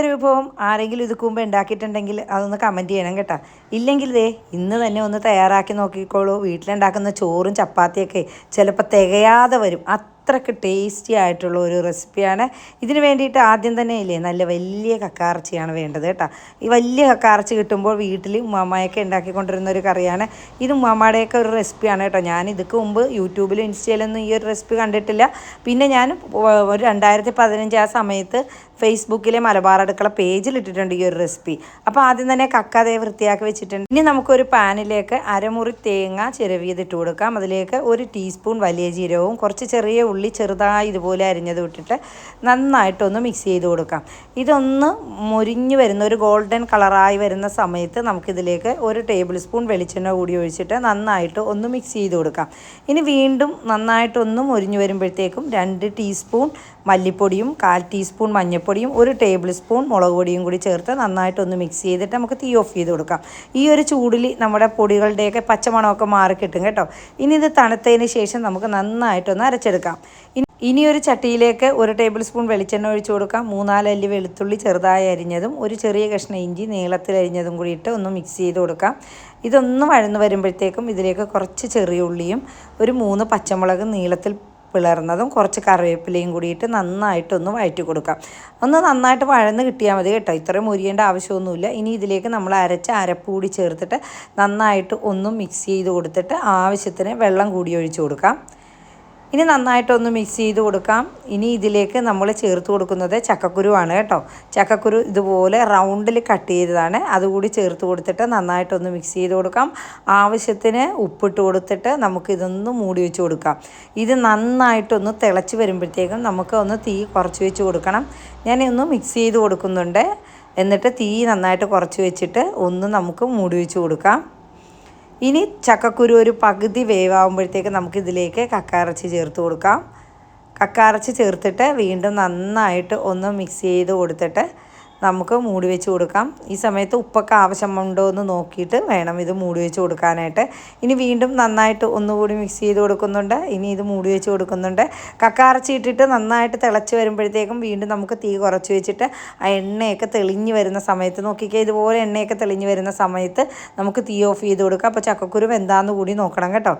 ഒരു വിഭവം ആരെങ്കിലും ഇത് മുമ്പ് ഉണ്ടാക്കിയിട്ടുണ്ടെങ്കിൽ അതൊന്ന് കമന്റ് ചെയ്യണം കേട്ടോ. ഇല്ലെങ്കിൽ ദേ ഇന്ന് തന്നെ ഒന്ന് തയ്യാറാക്കി നോക്കിക്കോളൂ. വീട്ടിലുണ്ടാക്കുന്ന ചോറും ചപ്പാത്തിയൊക്കെ ചിലപ്പോൾ തികയാതെ വരും. അത്രയ്ക്ക് ടേസ്റ്റി ആയിട്ടുള്ള ഒരു റെസിപ്പിയാണ് ഇതിന് വേണ്ടിയിട്ട് ആദ്യം തന്നെ ഇല്ലേ നല്ല വലിയ കക്കാർച്ചിയാണ് വേണ്ടത് കേട്ടോ. ഈ വലിയ കക്കാർച്ചി കിട്ടുമ്പോൾ വീട്ടിൽ ഉമ്മാമ്മയൊക്കെ ഉണ്ടാക്കിക്കൊണ്ടിരുന്ന ഒരു കറിയാണ്. ഇത് ഉമ്മാമ്മയുടെയൊക്കെ ഒരു റെസിപ്പിയാണ് കേട്ടോ. ഞാൻ ഇതൊക്കെ മുമ്പ് യൂട്യൂബിലും ഇൻസ്റ്റയിലൊന്നും ഈ ഒരു റെസിപ്പി കണ്ടിട്ടില്ല. പിന്നെ ഞാൻ ഒരു രണ്ടായിരത്തി പതിനഞ്ച് ആ സമയത്ത് ഫേസ്ബുക്കിലെ മലബാർ അടുക്കള പേജിൽ ഇട്ടിട്ടുണ്ട് ഈ ഒരു റെസിപ്പി. അപ്പോൾ ആദ്യം തന്നെ കക്കാതെ വൃത്തിയാക്കി വെച്ചിട്ടുണ്ട്. ഇനി നമുക്കൊരു പാനിലേക്ക് അരമുറി തേങ്ങ ചിരവിയത് കൊടുക്കാം. അതിലേക്ക് ഒരു ടീസ്പൂൺ വലിയ ജീരകവും കുറച്ച് ചെറിയ ഉള്ളി ചെറുതായി ഇതുപോലെ അരിഞ്ഞത് ഇട്ടിട്ട് നന്നായിട്ടൊന്ന് മിക്സ് ചെയ്ത് കൊടുക്കാം. ഇതൊന്ന് മുരിഞ്ഞു വരുന്ന ഒരു ഗോൾഡൻ കളറായി വരുന്ന സമയത്ത് നമുക്കിതിലേക്ക് ഒരു ടേബിൾ സ്പൂൺ വെളിച്ചെണ്ണ കൂടി ഒഴിച്ചിട്ട് നന്നായിട്ട് ഒന്ന് മിക്സ് ചെയ്ത് കൊടുക്കാം. ഇനി വീണ്ടും നന്നായിട്ടൊന്ന് മുരിഞ്ഞു വരുമ്പോഴത്തേക്കും രണ്ട് ടീസ്പൂൺ മല്ലിപ്പൊടിയും കാൽ ടീസ്പൂൺ മഞ്ഞൾപ്പൊടിയും ഒരു ടേബിൾ സ്പൂൺ മുളക് പൊടിയും കൂടി ചേർത്ത് നന്നായിട്ടൊന്ന് മിക്സ് ചെയ്തിട്ട് നമുക്ക് തീ ഓഫ് ചെയ്ത് കൊടുക്കാം. ഈ ഒരു ചൂടിൽ നമ്മുടെ പൊടികളുടെയൊക്കെ പച്ചമണമൊക്കെ മാറി കിട്ടും കേട്ടോ. ഇനി ഇത് തണുത്തതിന് ശേഷം നമുക്ക് നന്നായിട്ടൊന്ന് അരച്ചെടുക്കാം. ഇനി ഒരു ചട്ടിയിലേക്ക് ഒരു ടേബിൾ സ്പൂൺ വെളിച്ചെണ്ണ ഒഴിച്ചു കൊടുക്കാം. മൂന്നാലല്ലി വെളുത്തുള്ളി ചെറുതായി അരിഞ്ഞതും ഒരു ചെറിയ കഷ്ണം ഇഞ്ചി നീളത്തിൽ അരിഞ്ഞതും കൂടി ഇട്ട് ഒന്ന് മിക്സ് ചെയ്ത് കൊടുക്കാം. ഇതൊന്ന് വഴന്ന് വരുമ്പോഴത്തേക്കും ഇതിലേക്ക് കുറച്ച് ചെറിയ ഉള്ളിയും ഒരു മൂന്ന് പച്ചമുളക് നീളത്തിൽ പിളർന്നതും കുറച്ച് കറിവേപ്പിലയും കൂടിയിട്ട് നന്നായിട്ടൊന്ന് വഴറ്റി കൊടുക്കാം. ഒന്ന് നന്നായിട്ട് വഴന്ന് കിട്ടിയാൽ മതി കേട്ടോ. ഇത്രയും മുരിയേണ്ട ആവശ്യമൊന്നുമില്ല. ഇനി ഇതിലേക്ക് നമ്മൾ അരച്ച അരപ്പ് കൂടി ചേർത്തിട്ട് നന്നായിട്ട് ഒന്ന് മിക്സ് ചെയ്ത് കൊടുത്തിട്ട് ആവശ്യത്തിന് വെള്ളം കൂടി ഒഴിച്ച് കൊടുക്കാം. ഇനി നന്നായിട്ടൊന്ന് മിക്സ് ചെയ്ത് കൊടുക്കാം. ഇനി ഇതിലേക്ക് നമ്മൾ ചേർത്ത് കൊടുക്കുന്നത് ചക്കക്കുരുവാണ് കേട്ടോ. ചക്കക്കുരു ഇതുപോലെ റൗണ്ടിൽ കട്ട് ചെയ്തതാണ്. അതുകൂടി ചേർത്ത് കൊടുത്തിട്ട് നന്നായിട്ടൊന്ന് മിക്സ് ചെയ്ത് കൊടുക്കാം. ആവശ്യത്തിന് ഉപ്പിട്ട് കൊടുത്തിട്ട് നമുക്കിതൊന്ന് മൂടി വെച്ച് കൊടുക്കാം. ഇത് നന്നായിട്ടൊന്ന് തിളച്ച് വരുമ്പോഴത്തേക്കും നമുക്ക് ഒന്ന് തീ കുറച്ച് വെച്ച് കൊടുക്കണം. ഞാനൊന്ന് മിക്സ് ചെയ്ത് കൊടുക്കുന്നുണ്ട്. എന്നിട്ട് തീ നന്നായിട്ട് കുറച്ച് വെച്ചിട്ട് ഒന്ന് നമുക്ക് മൂടി വെച്ച് കൊടുക്കാം. ഇനി ചക്കക്കുരു ഒരു പകുതി വേവാകുമ്പോഴത്തേക്ക് നമുക്കിതിലേക്ക് കക്കാറച്ചി ചേർത്ത് കൊടുക്കാം. കക്കാറച്ചി ചേർത്തിട്ട് വീണ്ടും നന്നായിട്ട് ഒന്ന് മിക്സ് ചെയ്ത് കൊടുത്തിട്ട് നമുക്ക് മൂടി വെച്ച് കൊടുക്കാം. ഈ സമയത്ത് ഉപ്പൊക്കെ ആവശ്യമുണ്ടോ എന്ന് നോക്കിയിട്ട് വേണം ഇത് മൂടി വെച്ച് കൊടുക്കാനായിട്ട്. ഇനി വീണ്ടും നന്നായിട്ട് ഒന്നുകൂടി മിക്സ് ചെയ്ത് കൊടുക്കുന്നുണ്ട്. ഇനി ഇത് മൂടി വെച്ച് കൊടുക്കുന്നുണ്ട്. കക്കാറച്ചി ഇട്ടിട്ട് നന്നായിട്ട് തിളച്ച് വരുമ്പോഴത്തേക്കും വീണ്ടും നമുക്ക് തീ കുറച്ച് വെച്ചിട്ട് ആ എണ്ണയൊക്കെ തെളിഞ്ഞ് വരുന്ന സമയത്ത് നോക്കിക്കേ ഇതുപോലെ എണ്ണയൊക്കെ തെളിഞ്ഞ് വരുന്ന സമയത്ത് നമുക്ക് തീ ഓഫ് ചെയ്ത് കൊടുക്കാം. അപ്പോൾ ചക്കക്കുരു എന്താന്ന് കൂടി നോക്കണം കേട്ടോ.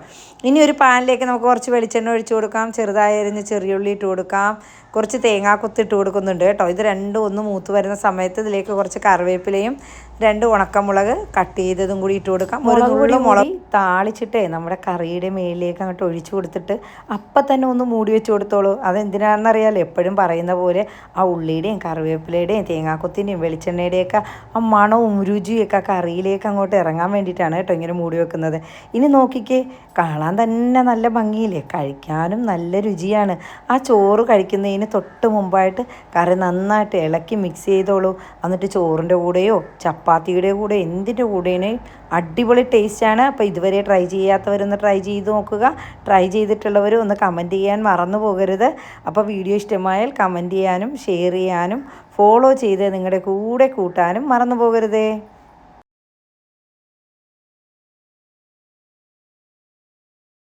ഇനി ഒരു പാനിലേക്ക് നമുക്ക് കുറച്ച് വെളിച്ചെണ്ണ ഒഴിച്ച് കൊടുക്കാം. ചെറുതായി അരിഞ്ഞ് ചെറിയുള്ളി ഇട്ട് കൊടുക്കാം. കുറച്ച് തേങ്ങാക്കൊത്ത് ഇട്ട് കൊടുക്കുന്നുണ്ട് കേട്ടോ. ഇത് രണ്ടും ഒന്ന് മൂത്ത് വരുന്ന സമയത്ത് ഇതിലേക്ക് കുറച്ച് കറിവേപ്പിലയും രണ്ട് ഉണക്കമുളക് കട്ട് ചെയ്തതും കൂടി ഇട്ട് കൊടുക്കാം. ഒരു നുള്ളി മുളക് താളിച്ചിട്ടേ നമ്മുടെ കറിയുടെ മേളിലേക്ക് അങ്ങോട്ട് ഒഴിച്ചു കൊടുത്തിട്ട് അപ്പം തന്നെ ഒന്ന് മൂടി വെച്ച് കൊടുത്തോളൂ. അതെന്തിനാണെന്നറിയാലോ എപ്പോഴും പറയുന്ന പോലെ ആ ഉള്ളിയുടെയും കറിവേപ്പിലയുടെയും തേങ്ങാക്കൊത്തിന്റെയും വെളിച്ചെണ്ണയുടെയൊക്കെ ആ മണവും രുചിയൊക്കെ ആ കറിയിലേക്ക് അങ്ങോട്ട് ഇറങ്ങാൻ വേണ്ടിയിട്ടാണ് കേട്ടോ ഇങ്ങനെ മൂടി വെക്കുന്നത്. ഇനി നോക്കിക്കേ കാണാൻ തന്നെ നല്ല ഭംഗിയില്ലേ? കഴിക്കാനും നല്ല രുചിയാണ്. ആ ചോറ് കഴിക്കുന്നതിന് തൊട്ട് മുമ്പായിട്ട് കറി നന്നായിട്ട് ഇളക്കി മിക്സ് ചെയ്തോളൂ. എന്നിട്ട് ചോറിന്റെ കൂടെയോ ചപ്പാത്തിയുടെ കൂടെ എന്തിന്റെ കൂടെയാണ്? അടിപൊളി ടേസ്റ്റാണ് അപ്പോൾ ഇതുവരെ ട്രൈ ചെയ്യാത്തവരൊന്ന് ട്രൈ ചെയ്ത് നോക്കുക. ട്രൈ ചെയ്തിട്ടുള്ളവർ ഒന്ന് കമന്റ് ചെയ്യാൻ മറന്നു പോകരുത്. അപ്പോൾ വീഡിയോ ഇഷ്ടമായാൽ കമന്റ് ചെയ്യാനും ഷെയർ ചെയ്യാനും ഫോളോ ചെയ്ത് നിങ്ങളുടെ കൂടെ കൂട്ടാനും മറന്നു പോകരുതേ.